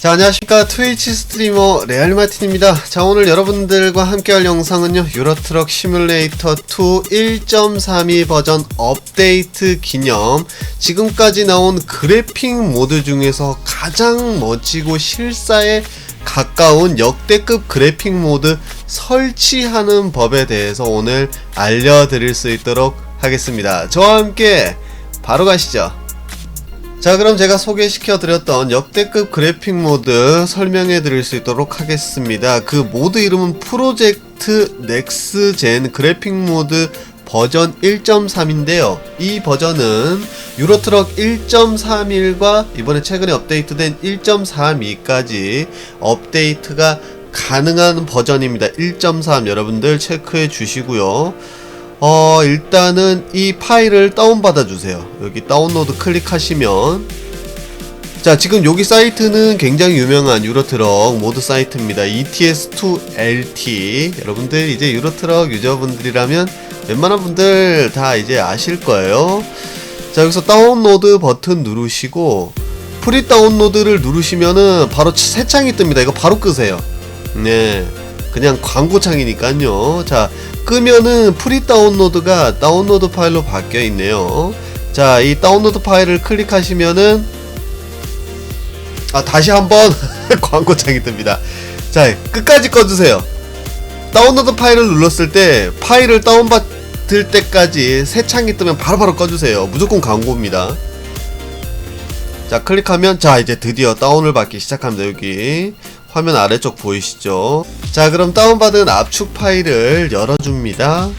자 안녕하십니까. 트위치 스트리머 레알마틴입니다. 자 오늘 여러분들과 함께 할 영상은요 유로트럭 시뮬레이터 2 1.32 버전 업데이트 기념. 지금까지 나온 그래픽 모드 중에서 가장 멋지고 실사에 가까운 역대급 그래픽 모드 설치하는 법에 대해서 오늘 알려드릴 수 있도록 하겠습니다. 저와 함께 바로 가시죠 자 그럼 제가 소개시켜 드렸던 역대급 그래픽 모드 설명해 드릴 수 있도록 하겠습니다. 그 모드 이름은 프로젝트 넥스젠 그래픽 모드 버전 1.3인데요. 이 버전은 유로트럭 1.31과 이번에 최근에 업데이트된 1.32까지 업데이트가 가능한 버전입니다. 1.3 여러분들 체크해 주시고요 어 일단은 이 파일을 다운받아 주세요. 여기 다운로드 클릭하시면. 자 지금 여기 사이트는 굉장히 유명한 유로트럭 모드 사이트입니다. ETS2LT 여러분들 이제 유로트럭 유저분들이라면 웬만한 분들 다 이제 아실 거예요. 자 여기서 다운로드 버튼 누르시고 프리 다운로드를 누르시면은 바로 새 창이 뜹니다. 이거 바로 끄세요. 네. 그냥 광고창이니까요. 자 끄면은 프리 다운로드가 다운로드 파일로 바뀌어 있네요. 자 이 다운로드 파일을 클릭하시면은 아 다시 한번 광고창이 뜹니다. 자 끝까지 꺼주세요. 다운로드 파일을 눌렀을 때 파일을 다운받을 때까지 새 창이 뜨면 바로바로 꺼주세요. 무조건 광고입니다. 자 클릭하면 자 이제 드디어 다운을 받기 시작합니다 여기 화면 아래쪽 보이시죠? 자 그럼 다운받은 압축 파일을 열어줍니다.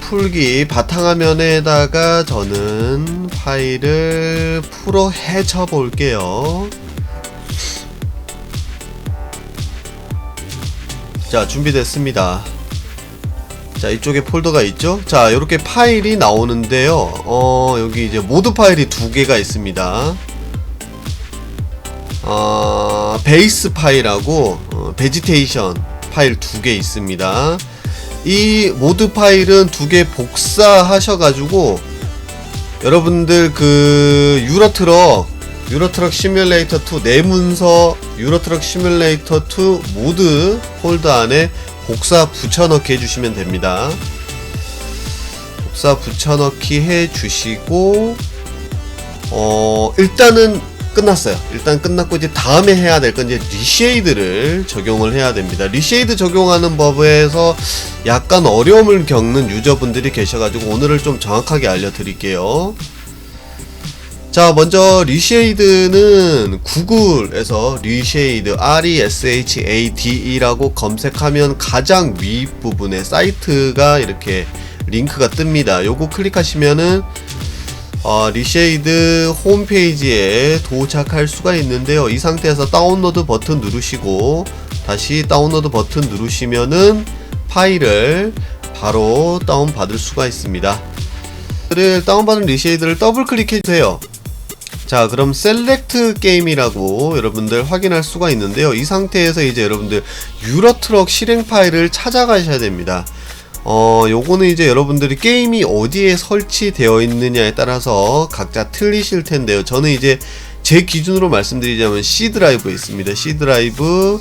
풀기 바탕화면에다가 저는 파일을 풀어 헤쳐 볼게요. 자 준비됐습니다. 자 이쪽에 폴더가 있죠? 자 이렇게 파일이 나오는데요. 어 여기 이제 모드 파일이 두 개가 있습니다. 어, 베이스 파일하고 어, 베지테이션 파일 두 개 있습니다. 이 모드 파일은 두 개 복사하셔가지고 여러분들 그 유로트럭 유로트럭 시뮬레이터 2 내문서 유로트럭 시뮬레이터 2 모드 폴더 안에 복사 붙여넣기 해주시면 됩니다. 복사 붙여넣기 해주시고 어 일단은 끝났어요. 일단 끝났고 이제 다음에 해야 될 건 이제 리쉐이드를 적용을 해야 됩니다. 리쉐이드 적용하는 법에서 약간 어려움을 겪는 유저분들이 계셔가지고 오늘을 좀 정확하게 알려드릴게요. 자 먼저 리쉐이드는 구글에서 리쉐이드 R-E-S-H-A-D-E라고 검색하면 가장 윗부분에 사이트가 이렇게 링크가 뜹니다. 요거 클릭하시면은 어, 리쉐이드 홈페이지에 도착할 수가 있는데요. 이 상태에서 다운로드 버튼 누르시고 다시 다운로드 버튼 누르시면은 파일을 바로 다운받을 수가 있습니다. 를 다운받은 리쉐이드를 더블 클릭해 주세요. 자, 그럼 셀렉트 게임이라고 여러분들 확인할 수가 있는데요. 이 상태에서 이제 여러분들 유로트럭 실행 파일을 찾아가셔야 됩니다. 어, 요거는 이제 여러분들이 게임이 어디에 설치되어 있느냐에 따라서 각자 틀리실 텐데요. 저는 이제 제 기준으로 말씀드리자면 C 드라이브에 있습니다. C 드라이브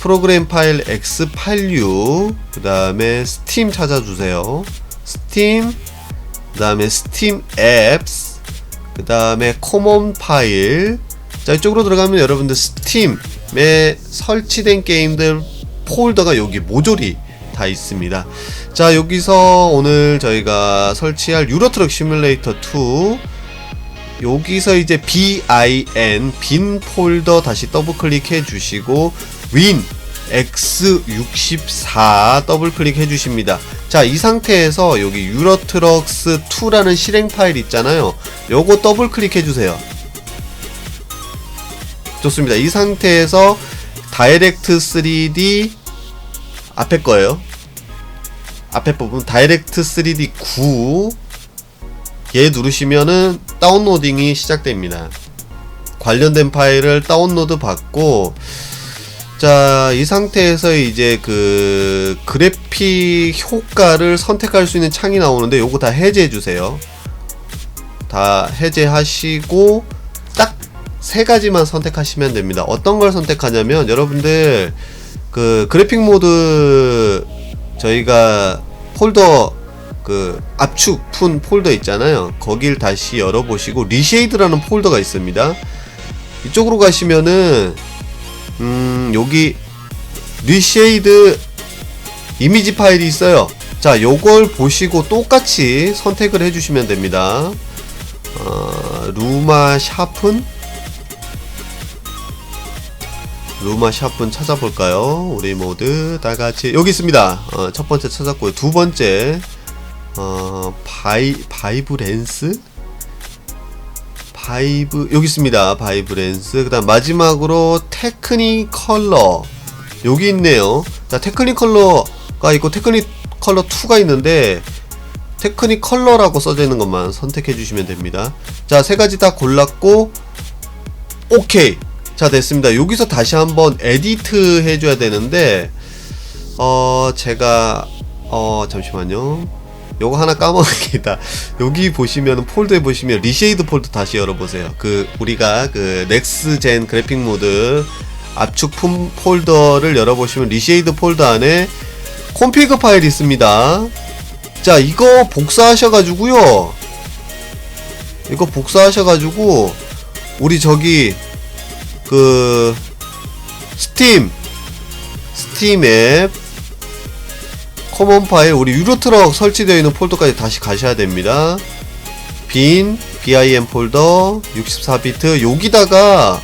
프로그램 파일 X86 그 다음에 스팀 찾아주세요. 스팀 그 다음에 스팀 앱스 그 다음에 코먼 파일 자 이쪽으로 들어가면 여러분들 스팀에 설치된 게임들 폴더가 여기 모조리 다 있습니다. 자, 여기서 오늘 저희가 설치할 유로트럭 시뮬레이터 2 여기서 이제 bin 빈 폴더 다시 더블 클릭해 주시고 win x64 더블 클릭해 주십니다. 자, 이 상태에서 여기 유로트럭스 2라는 실행 파일 있잖아요. 요거 더블 클릭해 주세요. 좋습니다. 이 상태에서 다이렉트 3D 앞에 거예요. 앞에 부분 다이렉트 3D 9. 얘 누르시면은 다운로딩이 시작됩니다. 관련된 파일을 다운로드 받고 자, 이 상태에서 이제 그 그래픽 효과를 선택할 수 있는 창이 나오는데 요거 다 해제해 주세요. 다 해제하시고 딱 세 가지만 선택하시면 됩니다. 어떤 걸 선택하냐면 여러분들 그 그래픽 모드 저희가 폴더 그 압축 푼 폴더 있잖아요. 거길 다시 열어보시고 리쉐이드라는 폴더가 있습니다. 이쪽으로 가시면은 음 여기 리쉐이드 이미지 파일이 있어요. 자, 요걸 보시고 똑같이 선택을 해주시면 됩니다. 어, 루마 샤픈? 루마 샤픈 찾아볼까요? 우리 모두 다 같이 여기 있습니다. 어, 첫 번째 찾았고요. 두 번째 어, 바이 바이브랜스 바이브 여기 있습니다. 바이브랜스. 그다음 마지막으로 테크니 컬러 여기 있네요. 자, 테크니 컬러가 있고 테크니 컬러 2가 있는데 테크니 컬러라고 써져 있는 것만 선택해 주시면 됩니다. 자, 세 가지 다 골랐고 오케이. 자, 됐습니다. 여기서 다시 한번 에디트 해 줘야 되는데 어, 제가 어, 잠시만요. 요거 하나 까먹었다. 여기 보시면 폴더에 보시면 리쉐이드 폴더 다시 열어보세요. 그 우리가 그 넥스젠 그래픽 모드 압축 품 폴더를 열어보시면 리쉐이드 폴더 안에 콤피그 파일이 있습니다. 자, 이거 복사하셔가지고요. 이거 복사하셔가지고 우리 저기 그 스팀 스팀 앱 커먼 파일 우리 유로트럭 설치되어 있는 폴더까지 다시 가셔야 됩니다. 빈 BIM 폴더 64비트 여기다가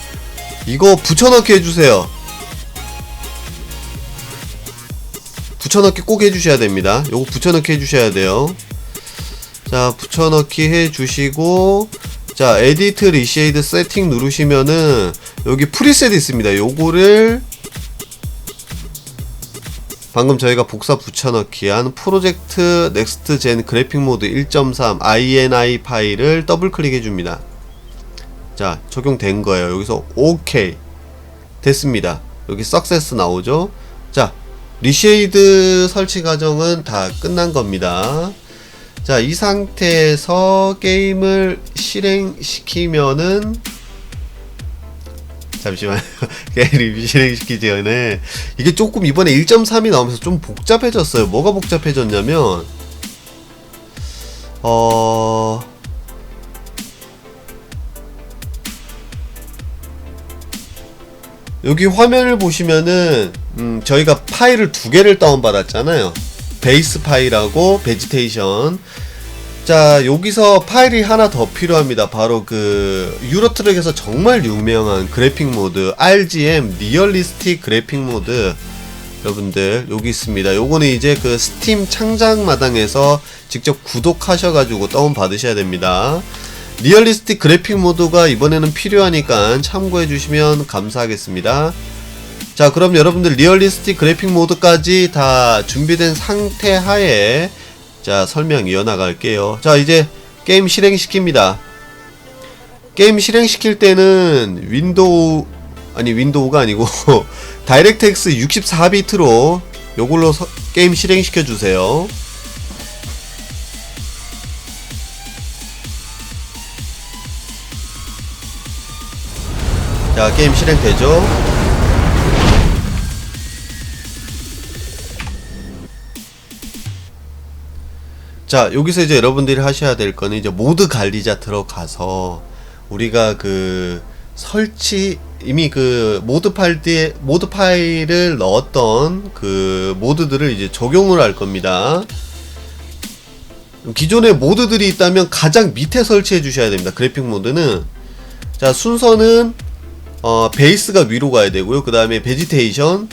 이거 붙여넣기 해주세요. 붙여넣기 꼭 해주셔야 됩니다. 요거 붙여넣기 해주셔야 돼요. 자, 붙여넣기 해주시고, 자, 에디트 리쉐이드 세팅 누르시면은, 여기 프리셋 있습니다. 요거를, 방금 저희가 복사 붙여넣기 한 프로젝트 넥스트 젠 그래픽 모드 1.3 INI 파일을 더블 클릭해 줍니다. 자, 적용된 거예요. 여기서 오케이. 됐습니다. 여기 석세스 나오죠? 자, 리쉐이드 설치 과정은 다 끝난 겁니다. 자, 이 상태에서 게임을 실행시키면은 잠시만요. 게임 실행시키기 전에 이게 조금 이번에 1.3이 나오면서 좀 복잡해졌어요. 뭐가 복잡해졌냐면 어 여기 화면을 보시면은 음, 저희가 파일을 두 개를 다운받았잖아요. 베이스 파일하고 베지테이션. 자, 여기서 파일이 하나 더 필요합니다. 바로 그 유로트랙에서 정말 유명한 그래픽 모드 RGM 리얼리스틱 그래픽 모드 여러분들 여기 있습니다. 요거는 이제 그 스팀 창작 마당에서 직접 구독하셔 가지고 다운 받으셔야 됩니다. 리얼리스틱 그래픽 모드가 이번에는 필요하니까 참고해 주시면 감사하겠습니다. 자, 그럼 여러분들 리얼리스틱 그래픽 모드까지 다 준비된 상태 하에 자, 설명 이어나갈게요. 자, 이제 게임 실행시킵니다. 게임 실행시킬 때는 윈도우 아니 윈도우가 아니고 다이렉트X 64비트로 요걸로 서, 게임 실행시켜 주세요. 자, 게임 실행되죠? 자, 여기서 이제 여러분들이 하셔야 될 거는 이제 모드 관리자 들어가서 우리가 그 설치 이미 그 모드 파일 뒤에 모드 파일을 넣었던 그 모드들을 이제 적용을 할 겁니다. 기존에 모드들이 있다면 가장 밑에 설치해 주셔야 됩니다. 그래픽 모드는 자, 순서는 어, 베이스가 위로 가야 되고요. 그 다음에 베지테이션,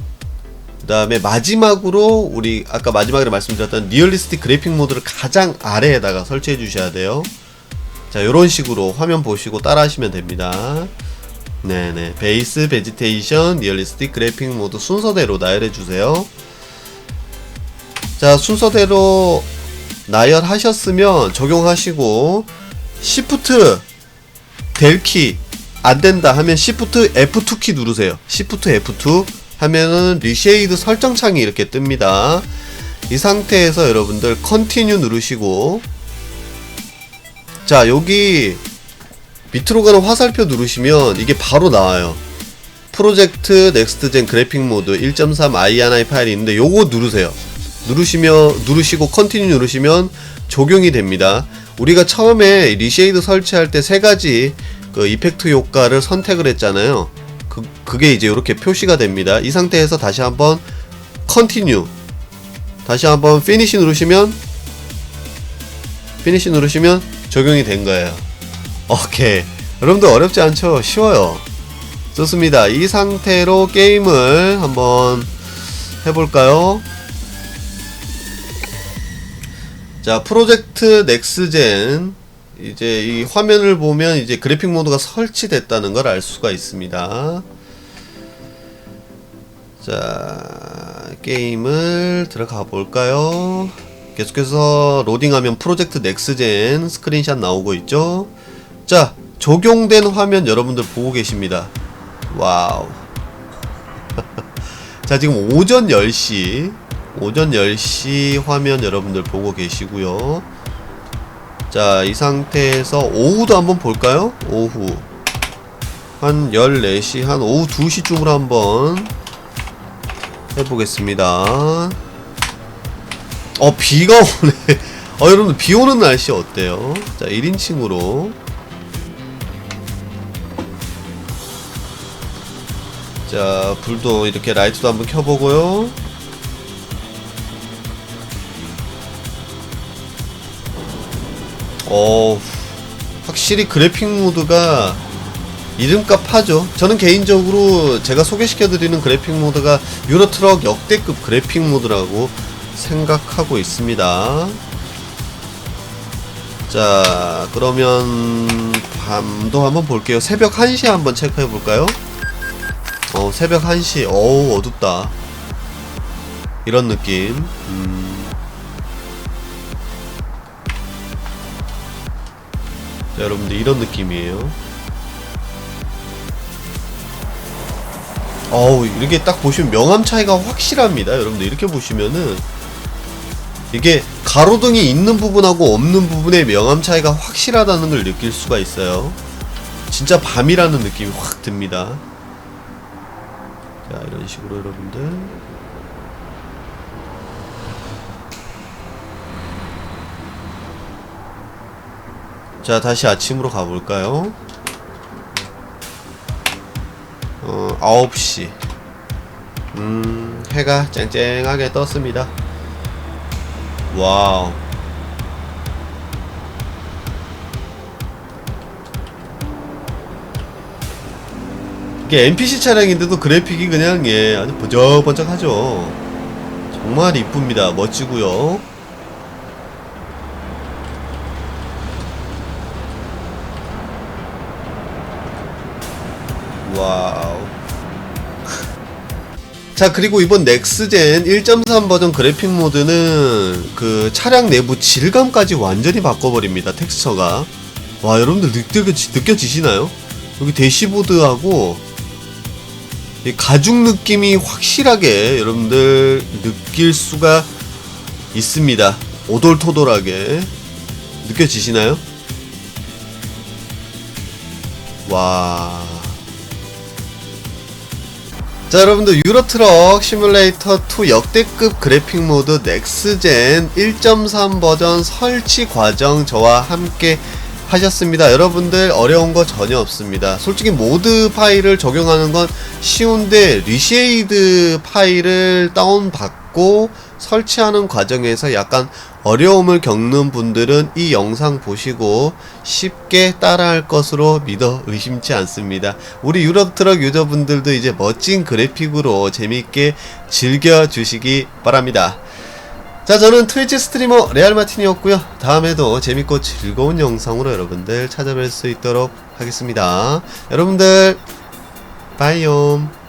그 다음에 마지막으로 우리 아까 마지막에 말씀드렸던 리얼리스틱 그래픽 모드를 가장 아래에다가 설치해 주셔야 돼요. 자, 이런 식으로 화면 보시고 따라 하시면 됩니다. 네네. 베이스, 베지테이션, 리얼리스틱 그래픽 모드 순서대로 나열해 주세요. 자, 순서대로 나열하셨으면 적용하시고, Shift, 델키, 안 된다 하면 Shift F2 키 누르세요. Shift F2 하면은 리쉐이드 설정 창이 이렇게 뜹니다. 이 상태에서 여러분들 컨티뉴 누르시고 자 여기 밑으로 가는 화살표 누르시면 이게 바로 나와요. 프로젝트 넥스트젠 그래픽 모드 1.3 INI 파일이 있는데 요거 누르세요. 누르시면 누르시고 컨티뉴 누르시면 적용이 됩니다. 우리가 처음에 리쉐이드 설치할 때 세 가지 그 이펙트 효과를 선택을 했잖아요. 그 그게 이제 이렇게 표시가 됩니다. 이 상태에서 다시 한번 컨티뉴 다시 한번 피니시 누르시면 피니시 누르시면 적용이 된 거예요. 오케이. 여러분들 어렵지 않죠? 쉬워요. 좋습니다. 이 상태로 게임을 한번 해볼까요? 자, 프로젝트 넥스젠. 이제 이 화면을 보면 이제 그래픽 모드가 설치됐다는 걸 알 수가 있습니다. 자, 게임을 들어가 볼까요? 계속해서 로딩하면 프로젝트 넥스젠 스크린샷 나오고 있죠. 자, 적용된 화면 여러분들 보고 계십니다. 와우. 자, 지금 오전 10시, 오전 10시 화면 여러분들 보고 계시고요. 자, 이 상태에서 오후도 한번 볼까요? 오후. 한 14시, 한 오후 2시쯤으로 한번 해보겠습니다. 어, 비가 오네. 어, 여러분, 비 오는 날씨 어때요? 자, 1인칭으로. 자, 불도 이렇게 라이트도 한번 켜보고요. 어, 확실히 그래픽 모드가 이름값 하죠. 저는 개인적으로 제가 소개시켜드리는 그래픽 모드가 유로트럭 역대급 그래픽 모드라고 생각하고 있습니다. 자, 그러면 밤도 한번 볼게요. 새벽 1시에 한번 체크해 볼까요? 어, 새벽 1시. 어우, 어둡다. 이런 느낌. 음. 자, 여러분들 이런 느낌이에요. 어우, 이렇게 딱 보시면 명암 차이가 확실합니다. 여러분들 이렇게 보시면은 이게 가로등이 있는 부분하고 없는 부분의 명암 차이가 확실하다는 걸 느낄 수가 있어요. 진짜 밤이라는 느낌이 확 듭니다. 자, 이런 식으로 여러분들. 자, 다시 아침으로 가볼까요? 어, 9시. 음, 해가 쨍쨍하게 떴습니다. 와우. 이게 NPC 차량인데도 그래픽이 그냥 예 아주 번쩍번쩍하죠. 정말 이쁩니다. 멋지고요. 와우. 자 그리고 이번 넥스젠 1.3 버전 그래픽 모드는 그 차량 내부 질감까지 완전히 바꿔버립니다 텍스처가 와 여러분들 느껴지, 느껴지시나요? 여기 대시보드하고 이 가죽 느낌이 확실하게 여러분들 느낄 수가 있습니다 오돌토돌하게 느껴지시나요? 와 자 여러분들 유로트럭 시뮬레이터 2 역대급 그래픽 모드 넥스젠 1.3 버전 설치 과정 저와 함께 하셨습니다. 여러분들 어려운 거 전혀 없습니다. 솔직히 모드 파일을 적용하는 건 쉬운데 리쉐이드 파일을 다운 받고 설치하는 과정에서 약간 어려움을 겪는 분들은 이 영상 보시고 쉽게 따라할 것으로 믿어 의심치 않습니다. 우리 유럽 트럭 유저분들도 이제 멋진 그래픽으로 재밌게 즐겨주시기 바랍니다. 자, 저는 트위치 스트리머 레알마틴이었고요. 다음에도 재밌고 즐거운 영상으로 여러분들 찾아뵐 수 있도록 하겠습니다. 여러분들, 바이옴.